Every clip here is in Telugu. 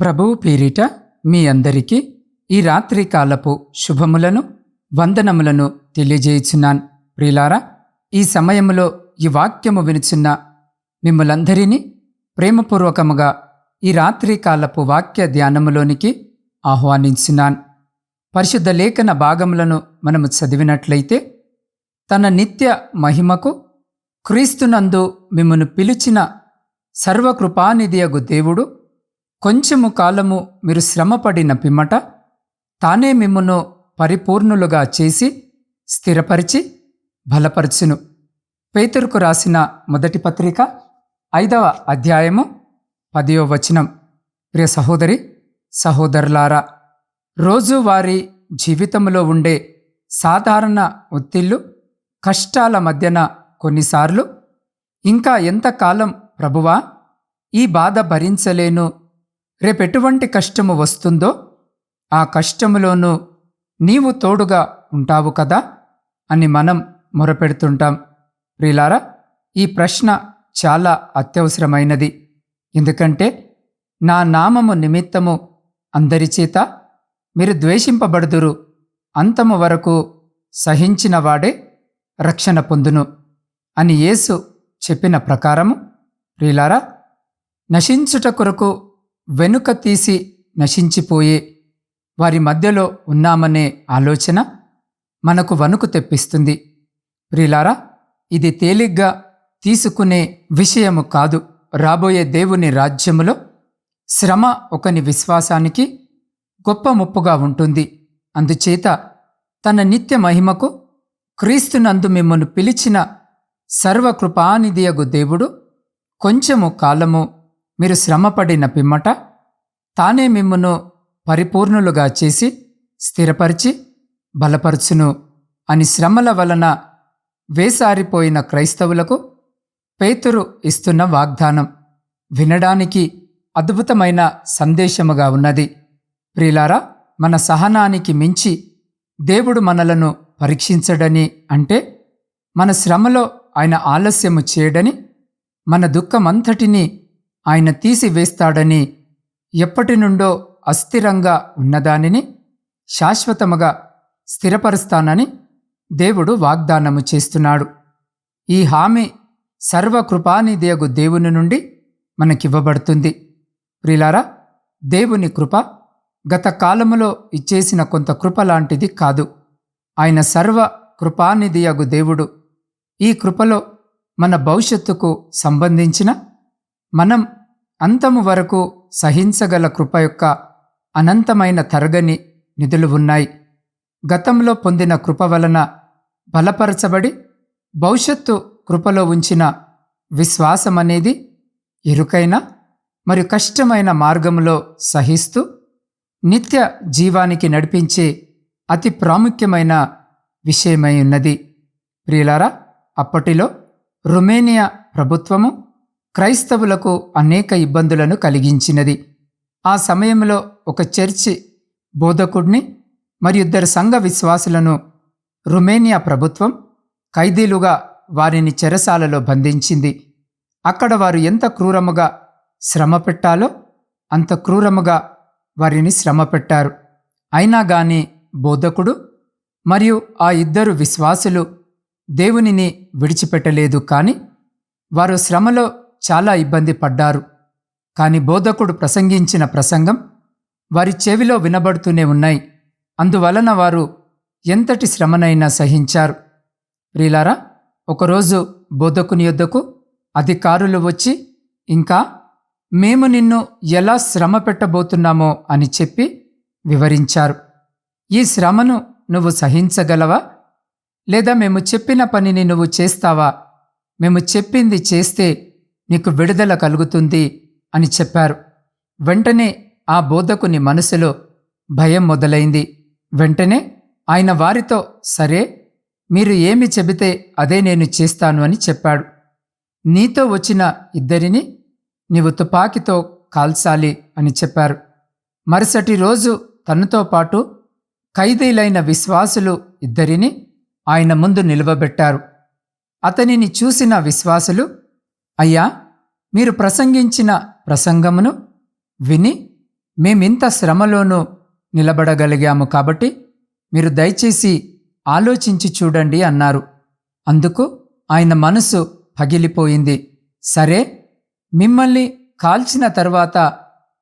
ప్రభువు పేరిట మీ అందరికీ ఈ రాత్రి కాలపు శుభములను వందనములను తెలియజేయుచున్నాను. ప్రియులారా ఈ సమయంలో ఈ వాక్యము వినుచున్న మిమ్మలందరినీ ప్రేమపూర్వకముగా ఈ రాత్రి కాలపు వాక్య ధ్యానములోనికి ఆహ్వానించున్నాను. పరిశుద్ధ లేఖన భాగములను మనము చదివినట్లయితే తన నిత్య మహిమకు క్రీస్తునందు మిమ్మను పిలిచిన సర్వకృపానిధియగు దేవుడు కొంచెము కాలము మీరు శ్రమపడిన పిమ్మట తానే మిమ్మును పరిపూర్ణులుగా చేసి స్థిరపరిచి బలపరచును. పేతురుకు రాసిన మొదటి పత్రిక ఐదవ అధ్యాయము పదియో వచనం. ప్రియ సహోదరి సహోదరులారా రోజువారీ జీవితంలో ఉండే సాధారణ ఒత్తిళ్ళు కష్టాల మధ్యన కొన్నిసార్లు ఇంకా ఎంతకాలం ప్రభువా ఈ బాధ భరించలేను రేపెటువంటి కష్టము వస్తుందో ఆ కష్టములోనూ నీవు తోడుగా ఉంటావు కదా అని మనం మొరపెడుతుంటాం. ప్రిలారా ఈ ప్రశ్న చాలా అత్యవసరమైనది. ఎందుకంటే నా నామము నిమిత్తము అందరి చేత మీరు ద్వేషింపబడుదురు. అంతము వరకు సహించినవాడే రక్షణ పొందును అని యేసు చెప్పిన ప్రకారము. ప్రిలారా నశించుట కొరకు వెనుక తీసి నశించిపోయే వారి మధ్యలో ఉన్నామనే ఆలోచన మనకు వణుకు తెప్పిస్తుంది. ప్రిలారా ఇది తేలిగ్గా తీసుకునే విషయము కాదు. రాబోయే దేవుని రాజ్యములో శ్రమ ఒకని విశ్వాసానికి గొప్ప ముప్పుగా ఉంటుంది. అందుచేత తన నిత్య మహిమకు క్రీస్తునందు మిమ్మను పిలిచిన సర్వకృపానిధియగు దేవుడు కొంచెము కాలము మీరు శ్రమపడిన పిమ్మట తానే మిమ్మును పరిపూర్ణులుగా చేసి స్థిరపరిచి బలపరచును అని శ్రమల వలన వేసారిపోయిన క్రైస్తవులకు పేతురు ఇస్తున్న వాగ్దానం వినడానికి అద్భుతమైన సందేశముగా ఉన్నది. ప్రిలారా మన సహనానికి మించి దేవుడు మనలను పరీక్షించడని అంటే మన శ్రమలో ఆయన ఆలస్యము చేయడని మన దుఃఖమంతటినీ ఆయన తీసివేస్తాడని ఎప్పటి నుండో అస్థిరంగా ఉన్నదానిని శాశ్వతముగా స్థిరపరుస్తానని దేవుడు వాగ్దానము చేస్తున్నాడు. ఈ హామీ సర్వకృపానిదేగు దేవుని నుండి మనకివ్వబడుతుంది. ప్రిలారా దేవుని కృప గత కాలములో ఇచ్చేసిన కొంత కృప లాంటిది కాదు. ఆయన సర్వ కృపానిధియగు దేవుడు ఈ కృపలో మన భవిష్యత్తుకు సంబంధించిన మనం అంతము వరకు సహించగల కృప యొక్క అనంతమైన తరగని నిధులు ఉన్నాయి. గతంలో పొందిన కృప వలన బలపరచబడి భవిష్యత్తు కృపలో ఉంచిన విశ్వాసమనేది ఇరుకైన మరియు కష్టమైన మార్గంలో సహిస్తూ నిత్య జీవానికి నడిపించే అతి ప్రాముఖ్యమైన విషయమై ఉన్నది. ప్రియులారా అప్పటిలో రొమేనియా ప్రభుత్వము క్రైస్తవులకు అనేక ఇబ్బందులను కలిగించినది. ఆ సమయంలో ఒక చర్చి బోధకుడిని మరి ఇద్దరు సంఘ విశ్వాసులను రుమేనియా ప్రభుత్వం ఖైదీలుగా వారిని చెరసాలలో బంధించింది. అక్కడ వారు ఎంత క్రూరముగా శ్రమ పెట్టాలో అంత క్రూరముగా వారిని శ్రమ పెట్టారు. అయినా గాని బోధకుడు మరియు ఆ ఇద్దరు విశ్వాసులు దేవునిని విడిచిపెట్టలేదు కానీ వారు శ్రమలో చాలా ఇబ్బంది పడ్డారు. కాని బోధకుడు ప్రసంగించిన ప్రసంగం వారి చెవిలో వినబడుతూనే ఉన్నాయి. అందువలన వారు ఎంతటి శ్రమనైనా సహించారు. ప్రియులారా ఒకరోజు బోధకుని యొద్దకు అధికారులు వచ్చి ఇంకా మేము నిన్ను ఎలా శ్రమ పెట్టబోతున్నామో అని చెప్పి వివరించారు. ఈ శ్రమను నువ్వు సహించగలవా? లేదా మేము చెప్పిన పనిని నువ్వు చేస్తావా? మేము చెప్పింది చేస్తే నీకు విడుదల కలుగుతుంది అని చెప్పారు. వెంటనే ఆ బోధకుని మనసులో భయం మొదలైంది. వెంటనే ఆయన వారితో సరే మీరు ఏమి చెబితే అదే నేను చేస్తాను అని చెప్పాడు. నీతో వచ్చిన ఇద్దరిని నీవు తుపాకీతో కాల్చాలి అని చెప్పారు. మరుసటి రోజు తనతో పాటు ఖైదీలైన విశ్వాసులు ఇద్దరిని ఆయన ముందు నిలువబెట్టారు అతనిని చూసిన విశ్వాసులు అయ్యా మీరు ప్రసంగించిన ప్రసంగమును విని మేమింత శ్రమలోనూ నిలబడగలిగాము కాబట్టి మీరు దయచేసి ఆలోచించి చూడండి అన్నారు. అందుకు ఆయన మనసు పగిలిపోయింది. సరే మిమ్మల్ని కాల్చిన తర్వాత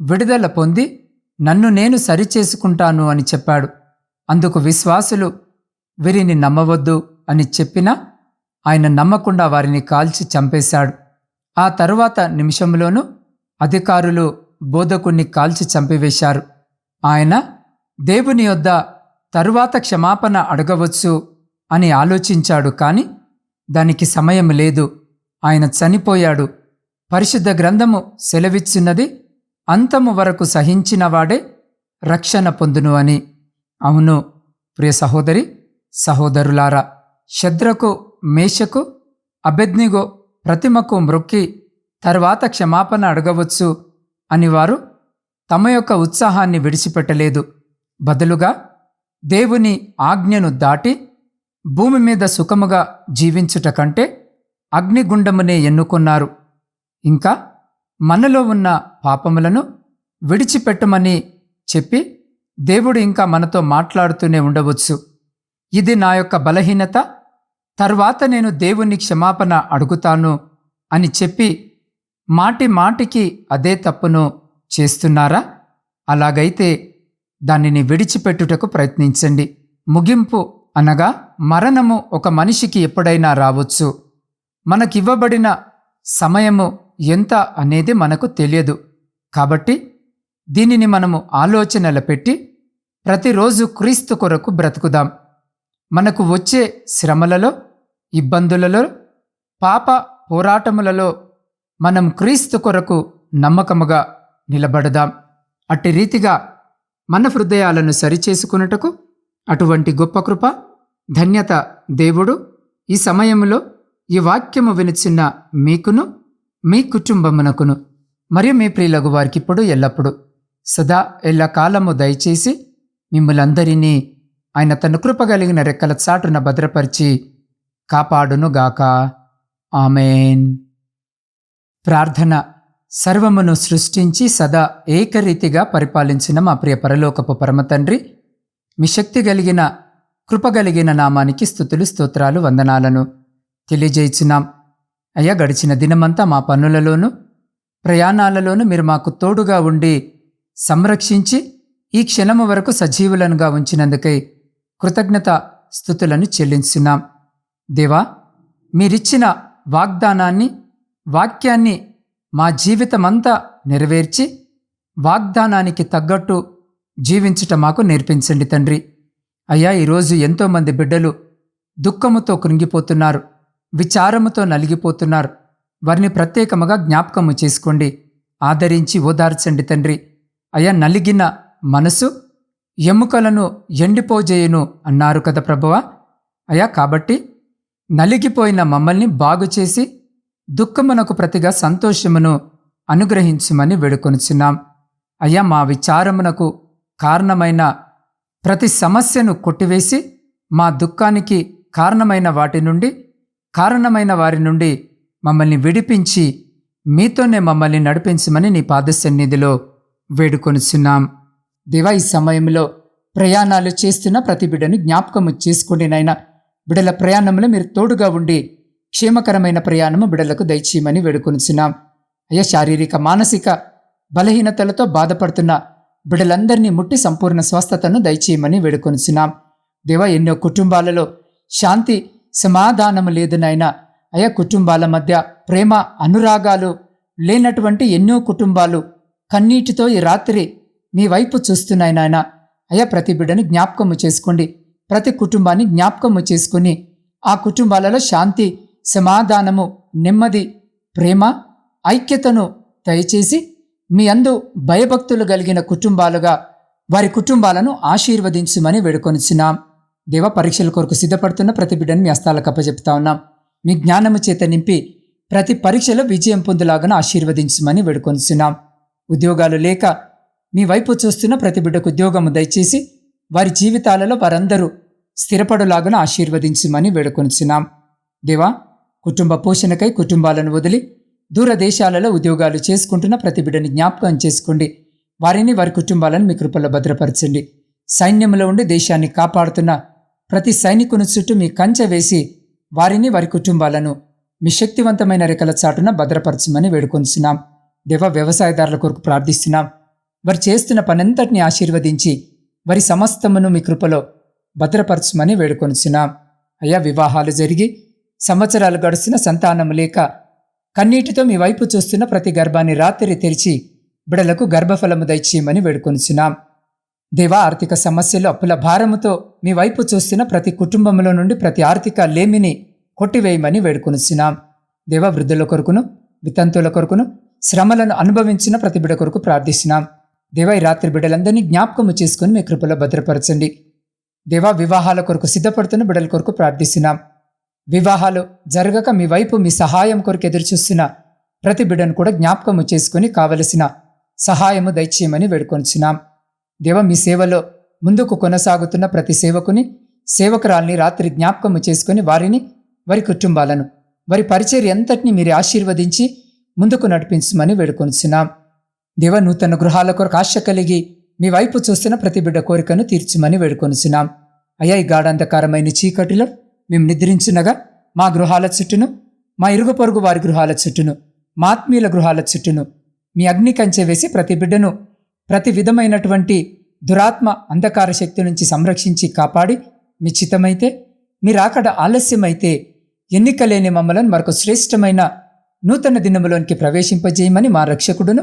విడుదల పొంది నన్ను నేను సరిచేసుకుంటాను అని చెప్పాడు. అందుకు విశ్వాసులు వీరిని నమ్మవద్దు అని చెప్పినా ఆయన నమ్మకుండా వారిని కాల్చి చంపేశాడు. ఆ తరువాత నిమిషంలోనూ అధికారులు బోధకుణ్ణి కాల్చి చంపివేశారు. ఆయన దేవుని యొద్ద తరువాత క్షమాపణ అడగవచ్చు అని ఆలోచించాడు కాని దానికి సమయం లేదు. ఆయన చనిపోయాడు. పరిశుద్ధ గ్రంథము సెలవిచ్చున్నది అంతము వరకు సహించినవాడే రక్షణ పొందును అని. అవును ప్రియ సహోదరి సహోదరులారా శద్రకు మేషకు అబెద్నిగో ప్రతిమకు మ్రొక్కి తర్వాత క్షమాపణ అడగవచ్చు అని వారు తమ యొక్క ఉత్సాహాన్ని విడిచిపెట్టలేదు. బదులుగా దేవుని ఆజ్ఞను దాటి భూమి మీద సుఖముగా జీవించుట కంటే అగ్నిగుండమునే ఎన్నుకున్నారు. ఇంకా మనలో ఉన్న పాపములను విడిచిపెట్టమని చెప్పి దేవుడు ఇంకా మనతో మాట్లాడుతూనే ఉండవచ్చు. ఇది నా యొక్క బలహీనత తర్వాత నేను దేవుని క్షమాపణ అడుగుతాను అని చెప్పి మాటి మాటికి అదే తప్పును చేస్తున్నారా? అలాగైతే దానిని విడిచిపెట్టుటకు ప్రయత్నించండి. ముగింపు అనగా మరణము ఒక మనిషికి ఎప్పుడైనా రావచ్చు. మనకివ్వబడిన సమయము ఎంత అనేది మనకు తెలియదు. కాబట్టి దీనిని మనము ఆలోచనలు పెట్టి ప్రతిరోజు క్రీస్తు కొరకు బ్రతుకుదాం. మనకు వచ్చే శ్రమలలో ఇబ్బందులలో పాప పోరాటములలో మనం క్రీస్తు కొరకు నమ్మకముగా నిలబడదాం. అట్టి రీతిగా మన హృదయాలను సరిచేసుకున్నటకు అటువంటి గొప్ప కృప ధన్యత దేవుడు ఈ సమయంలో ఈ వాక్యము వినిచిన్న మీకును మీ కుటుంబమునకును మరియు మీ ప్రియులగు వారికి ఇప్పుడు ఎల్లప్పుడు. సదా ఎల్లకాలము దయచేసి మిమ్మలందరినీ ఆయన తన కృప కలిగిన రెక్కల చాటున భద్రపరిచి కాపాడునుగాక ఆమెన్. ప్రార్థన సర్వమును సృష్టించి సదా ఏకరీతిగా పరిపాలించిన మా ప్రియ పరలోకపు పరమతండ్రి మీ శక్తి కలిగిన కృపగలిగిన నామానికి స్థుతులు స్తోత్రాలు వందనాలను తెలియజేయుచున్నాం. అయ్యా గడిచిన దినమంతా మా పనులలోనూ ప్రయాణాలలోనూ మీరు మాకు తోడుగా ఉండి సంరక్షించి ఈ క్షణము వరకు సజీవులనుగా ఉంచినందుకై కృతజ్ఞత స్థుతులను చెల్లించున్నాం. దేవా మీరిచ్చిన వాగ్దానాన్ని వాక్యాన్ని మా జీవితమంతా నెరవేర్చి వాగ్దానానికి తగ్గట్టు జీవించుట మాకు నేర్పించండి తండ్రి. అయ్యా ఈరోజు ఎంతోమంది బిడ్డలు దుఃఖముతో కృంగిపోతున్నారు విచారముతో నలిగిపోతున్నారు. వారిని ప్రత్యేకముగా జ్ఞాపకము చేసుకోండి. ఆదరించి ఓదార్చండి తండ్రి. అయ్యా నలిగిన మనసు ఎముకలను ఎండిపోజేయును అన్నారు కదా ప్రభువా. అయ్యా కాబట్టి నలిగిపోయిన మమ్మల్ని బాగుచేసి దుఃఖమునకు ప్రతిగా సంతోషమును అనుగ్రహించుమని వేడుకొనిచున్నాం. అయ్యా మా విచారమునకు కారణమైన ప్రతి సమస్యను కొట్టివేసి మా దుఃఖానికి కారణమైన వాటి నుండి కారణమైన వారి నుండి మమ్మల్ని విడిపించి మీతోనే మమ్మల్ని నడిపించమని నీ పాదసన్నిధిలో వేడుకొనిచున్నాం. దేవా ఈ సమయంలో ప్రయాణాలు చేస్తున్న ప్రతి బిడ్డను జ్ఞాపకము చేసుకోండి నాయన. బిడల ప్రయాణంలో మీరు తోడుగా ఉండి క్షేమకరమైన ప్రయాణము బిడలకు దయచేయమని వేడుకొనిచున్నాం. అయ్యా శారీరక మానసిక బలహీనతలతో బాధపడుతున్న బిడలందరినీ ముట్టి సంపూర్ణ స్వస్థతను దయచేయమని వేడుకొనిచున్నాం. దేవా ఎన్నో కుటుంబాలలో శాంతి సమాధానము లేదు నాయన. అయా కుటుంబాల మధ్య ప్రేమ అనురాగాలు లేనటువంటి ఎన్నో కుటుంబాలు కన్నీటితో ఈ రాత్రి మీ వైపు చూస్తున్నాయి నాయన. అయ్యా ప్రతి బిడ్డని జ్ఞాపకము చేసుకోండి. ప్రతి కుటుంబాన్ని జ్ఞాపకము చేసుకుని ఆ కుటుంబాలలో శాంతి సమాధానము నెమ్మది ప్రేమ ఐక్యతను దయచేసి మీ అందు భయభక్తులు కలిగిన కుటుంబాలుగా వారి కుటుంబాలను ఆశీర్వదించమని వేడుకొనిచున్నాం. దేవ పరీక్షల కొరకు సిద్ధపడుతున్న ప్రతి బిడ్డను మీ హస్తాలకు అప్పచెప్తా ఉన్నాం. మీ జ్ఞానము చేత నింపి ప్రతి పరీక్షలో విజయం పొందులాగా ఆశీర్వదించమని వేడుకొనిచున్నాం. ఉద్యోగాలు లేక మీ వైపు చూస్తున్న ప్రతి బిడ్డకు ఉద్యోగము దయచేసి వారి జీవితాలలో వారందరూ స్థిరపడులాగా ఆశీర్వదించమని వేడుకొనిచున్నాం. దేవా కుటుంబ పోషణకై కుటుంబాలను వదిలి దూర దేశాలలో ఉద్యోగాలు చేసుకుంటున్న ప్రతి బిడ్డని జ్ఞాపకం చేసుకోండి. వారిని వారి కుటుంబాలను మీ కృపల్లో భద్రపరచండి. సైన్యంలో ఉండి దేశాన్ని కాపాడుతున్న ప్రతి సైనికుని చుట్టూ మీ కంచె వేసి వారిని వారి కుటుంబాలను మీ శక్తివంతమైన రెక్కల చాటున భద్రపరచమని వేడుకొనిస్తున్నాం దేవ వ్యవసాయదారుల కొరకు ప్రార్థిస్తున్నాం. వారు చేస్తున్న పనంతటిని ఆశీర్వదించి వారి సమస్తమును మీ కృపలో భద్రపరచమని వేడుకొనిచున్నాం. అయ్యా వివాహాలు జరిగి సంవత్సరాలు గడుస్తున్న సంతానం లేక కన్నీటితో మీ వైపు చూస్తున్న ప్రతి గర్భాన్ని రాత్రి తెరిచి బిడలకు గర్భఫలము దయచేయమని వేడుకొనిచున్నాం. దేవా ఆర్థిక సమస్యలు అప్పుల భారముతో మీ వైపు చూస్తున్న ప్రతి కుటుంబంలో నుండి ప్రతి ఆర్థిక లేమిని కొట్టివేయమని వేడుకొనిచున్నాం. దేవ వృద్ధుల కొరకును వితంతువుల కొరకును శ్రమలను అనుభవించిన ప్రతి బిడ కొరకు ప్రార్థిస్తున్నాం. దేవా ఈ రాత్రి బిడ్డలందరినీ జ్ఞాపకము చేసుకుని మీ కృపలో భద్రపరచండి. దేవా వివాహాల కొరకు సిద్ధపడుతున్న బిడ్డల కొరకు ప్రార్థిస్తున్నాం. వివాహాలు జరగక మీ వైపు మీ సహాయం కొరకు ఎదురుచూస్తున్న ప్రతి బిడ్డను కూడా జ్ఞాపకము చేసుకుని కావలసిన సహాయము దయచేయమని వేడుకొంచున్నాం. దేవ మీ సేవలో ముందుకు కొనసాగుతున్న ప్రతి సేవకుని సేవకురాల్ని రాత్రి జ్ఞాపకము చేసుకుని వారిని వారి కుటుంబాలను వారి పరిచర్య ఎంతటిని మీరు ఆశీర్వదించి ముందుకు నడిపించమని వేడుకొంచున్నాం. దేవ నూతన గృహాల కొరకు ఆశ కలిగి మీ వైపు చూస్తున్న ప్రతి బిడ్డ కోరికను తీర్చమని వేడుకొనుచున్నాం. అయ్యా ఈ గాఢాంధకారమైన చీకటిలో మేము నిద్రించునగా మా గృహాల చుట్టూను మా ఇరుగు పొరుగు వారి గృహాల చుట్టూను మా ఆత్మీయుల గృహాల చుట్టూను మీ అగ్ని కంచె వేసి ప్రతి బిడ్డను ప్రతి విధమైనటువంటి దురాత్మ అంధకార శక్తి నుంచి సంరక్షించి కాపాడి మీ చితమైతే మీరు అక్కడ ఆలస్యమైతే ఎన్నికలేని మమ్మలను మరొక శ్రేష్టమైన నూతన దినములోనికి ప్రవేశింపజేయమని మా రక్షకుడును